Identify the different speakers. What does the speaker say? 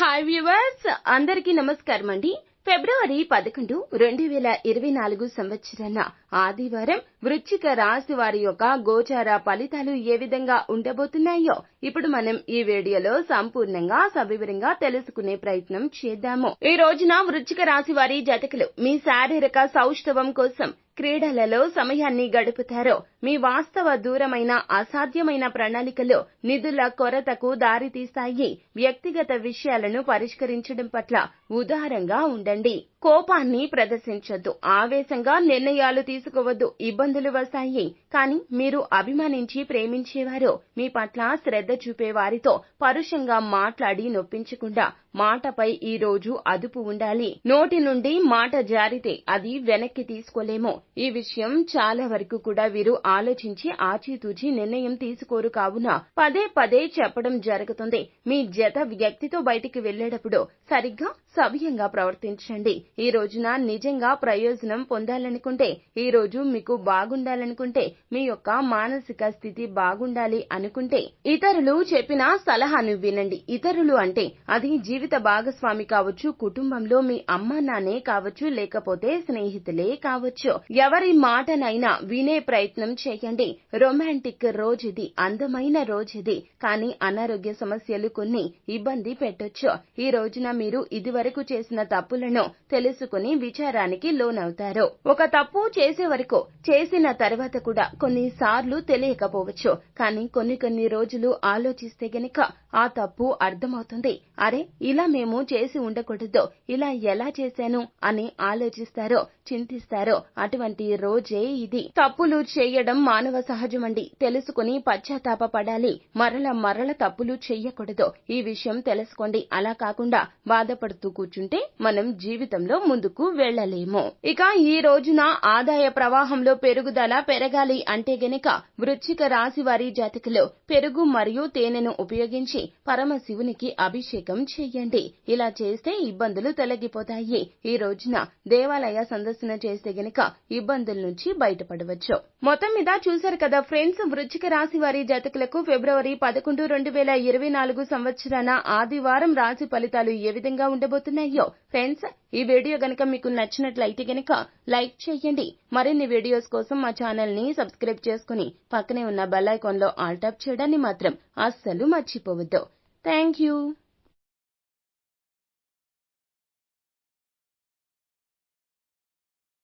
Speaker 1: Hi viewers అందరికీ నమస్కారం అండి. ఫిబ్రవరి పదకొండు రెండు వేల ఇరవై నాలుగు సంవత్సరాన ఆదివారం వృశ్చిక రాశి వారి యొక్క గోచార ఫలితాలు ఏ విధంగా ఉండబోతున్నాయో ఇప్పుడు మనం ఈ వీడియోలో సంపూర్ణంగా సవివరంగా తెలుసుకునే ప్రయత్నం చేద్దాము. ఈ రోజున వృశ్చిక రాశి వారి జతకులు మీ శారీరక సౌష్ఠవం కోసం క్రీడలలో సమయాన్ని గడుపుతారో మీ వాస్తవ దూరమైన అసాధ్యమైన ప్రణాళికలు నిధుల కొరతకు దారితీస్తాయి. వ్యక్తిగత విషయాలను పరిష్కరించడం పట్ల ఉదారంగా ఉండండి. కోపాన్ని ప్రదర్శించొద్దు. ఆవేశంగా నిర్ణయాలు తీసుకోవద్దు. ఇబ్బందులు వస్తాయి. కానీ మీరు అభిమానించి ప్రేమించేవారు మీ పట్ల శ్రద్ధ చూపే వారితో పరుషంగా మాట్లాడి నొప్పించకుండా మాటపై ఈ రోజు అదుపు ఉండాలి. నోటి నుండి మాట జారితే అది వెనక్కి తీసుకోలేము. ఈ విషయం చాలా వరకు కూడా వీరు ఆలోచించి ఆచితూచి నిర్ణయం తీసుకోరు కావున పదే పదే చెప్పడం జరుగుతుంది. మీ జత వ్యక్తితో బయటికి వెళ్ళేటప్పుడు సరిగ్గా సవ్యంగా ప్రవర్తించండి. ఈ రోజున నిజంగా ప్రయోజనం పొందాలనుకుంటే ఈ రోజు మీకు బాగుండాలనుకుంటే మీ యొక్క మానసిక స్థితి బాగుండాలి అనుకుంటే ఇతరులు చెప్పిన సలహాను వినండి. ఇతరులు అంటే అది జీవిత భాగస్వామి కావచ్చు కుటుంబంలో మీ అమ్మ నాన్నే కావచ్చు లేకపోతే స్నేహితులే కావచ్చు. ఎవరి మాటనైనా వినే ప్రయత్నం చేయండి. రొమాంటిక్ రోజుది అందమైన రోజుది. కానీ అనారోగ్య సమస్యలు కొన్ని ఇబ్బంది పెట్టొచ్చు. ఈ రోజున మీరు ఇదివరకు చేసిన తప్పులను తెలుసుకుని విచారానికి లోనవుతారు. ఒక తప్పు చేసే వరకు చేసిన తర్వాత కూడా కొన్నిసార్లు తెలియకపోవచ్చు. కానీ కొన్ని కొన్ని రోజులు ఆలోచిస్తే గనక ఆ తప్పు అర్థమవుతుంది. అరే ఇలా మేము చేసి ఉండకూడదు. ఇలా ఎలా చేశాను అని ఆలోచిస్తారో చింతిస్తారో అటువంటి రోజే ఇది. తప్పులు చేయడం మానవ సహజమండి. తెలుసుకుని పశ్చాత్తాప పడాలి మరల మరల తప్పులు చెయ్యకూడదు ఈ విషయం తెలుసుకోండి. అలా కాకుండా బాధపడుతూ కూర్చుంటే మనం జీవితంలో ముందుకు వెళ్ళలేము ఇక ఈ రోజున ఆదాయ ప్రవాహంలో పెరుగుదల పెరగాలి అంటే గనక వృశ్చిక రాశి వారి జాతకులు పెరుగు మరియు తేనెను ఉపయోగించి పరమశివునికి అభిషేకం చేయండి. ఇలా చేస్తే ఇబ్బందులు తొలగిపోతాయి. ఈ రోజున దేవాలయ సందర్శన చేస్తే గనక ఇబ్బందుల నుంచి బయటపడవచ్చు. మొత్తం మీద చూశారు కదా ఫ్రెండ్స్ వృశ్చిక రాశి వారి జాతకులకు ఫిబ్రవరి పదకొండు రెండు వేల ఇరవై నాలుగు సంవత్సరాన ఆదివారం రాశి ఫలితాలు ఏ విధంగా ఉండబోతున్నాయో. ఫ్రెండ్స్ ఈ వీడియో గనక మీకు నచ్చినట్లయితే గనక లైక్ చేయండి. మరిన్ని వీడియోస్ కోసం మా ఛానల్ని సబ్స్క్రైబ్ చేసుకుని పక్కనే ఉన్న బెల్ ఐకాన్లో ఆల్ టాప్ చేయడాన్ని మాత్రం అస్సలు మర్చిపోవద్దు. Thank you